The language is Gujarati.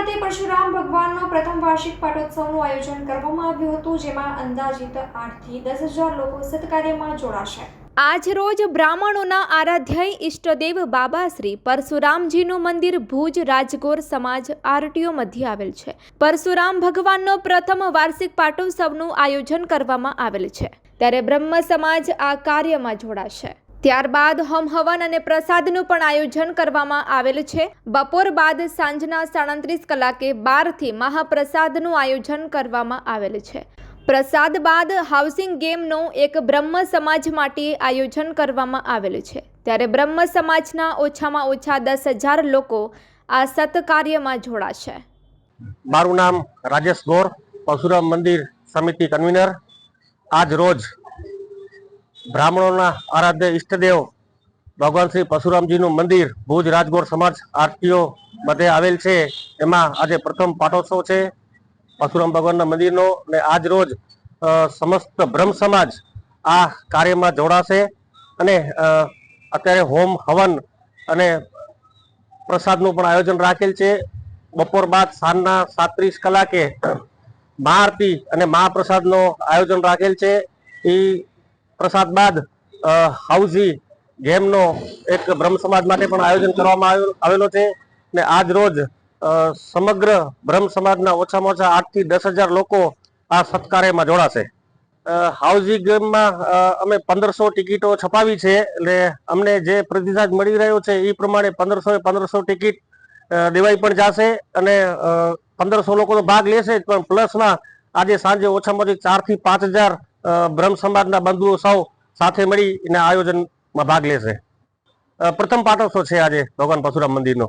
ખાતે પરશુરામ ભગવાનનો પ્રથમ વાર્ષિક પાટોત્સવનું આયોજન કરવામાં આવ્યું હતું, જેમાં અંદાજિત આઠથી દસ હજાર લોકો સત્કાર્યમાં જોડાશે. આજરોજ બ્રાહ્મણોના આરાધ્ય ઈષ્ટદેવ બાબા શ્રી પરશુરામજીનું મંદિર ભુજ રાજગોર સમાજ આરટીઓ મધ્ય આવેલ છે. પરશુરામ ભગવાનનો પ્રથમ વાર્ષિક પાટોત્સવનું આયોજન કરવામાં આવેલ છે. ત્યારે બ્રહ્મ સમાજ આ કાર્યમાં જોડાશે. ત્યારબાદ હમહવન અને પ્રસાદનું પણ આયોજન કરવામાં આવેલ છે. બપોર બાદ સાંજના સાડત્રીસ કલાકે બારથી મહાપ્રસાદનું આયોજન કરવામાં આવેલ છે. પ્રસાદ બાદ હાઉસિંગ ગેમનો એક બ્રહ્મ સમાજ માટે આયોજન કરવામાં આવેલ છે. ત્યારે બ્રહ્મ સમાજના ઓછામાં ઓછા દસ હજાર લોકો આ સત્કાર્યમાં જોડાશે. મારું નામ રાજેશ ગોર, પરશુરામ મંદિર સમિતિ કન્વીનર. આજ રોજ બ્રાહ્મણોના આરાધ્ય ઈષ્ટદેવ ભગવાન શ્રી પરશુરામજીનું મંદિર ભુજ રાજગોર સમાજ આરટીઓ બધે આવેલ છે. એમાં આજે પ્રથમ પાટોત્સવ છે. પરશુરામ ભગવાનના મંદિરનો અને આજ રોજ સમસ્ત બ્રહ્મ સમાજ આ કાર્યમાં જોડાશે અને અત્યારે હોમ હવન અને પ્રસાદનું પણ આયોજન રાખેલ છે. બપોર બાદ સાંજના સાત્રીસ કલાકે મહાઆરતી અને મહાપ્રસાદનો આયોજન રાખેલ છે. એ પ્રસાદ બાદ હાઉસી ગેમનો એક બ્રહ્મ સમાજ માટે પણ આયોજન કરવામાં આવેલો છે ને આજ રોજ સમગ્ર બ્રહ્મ સમાજના ઓછામાં ઓછા આઠથી દસ હજાર લોકો આ સત્કાર્યમાં જોડાશે. હાઉસી ગેમમાં અમે પંદરસો ટિકિટો છપાવી છે એટલે અમને જે પ્રતિસાદ મળી રહ્યો છે એ પ્રમાણે પંદરસો પંદરસો ટિકિટ દેવાઈ પણ જશે અને પંદરસો લોકો તો ભાગ લેશે પણ પ્લસમાં આજે સાંજે ઓછામાં ઓછી ચારથી પાંચ હજાર બ્રહ્મ સમાજના બંધુઓ સૌ સાથે મળી અને આયોજનમાં ભાગ લેશે. પ્રથમ પાટોત્સવ છે આજે ભગવાન પરશુરામ મંદિરનો.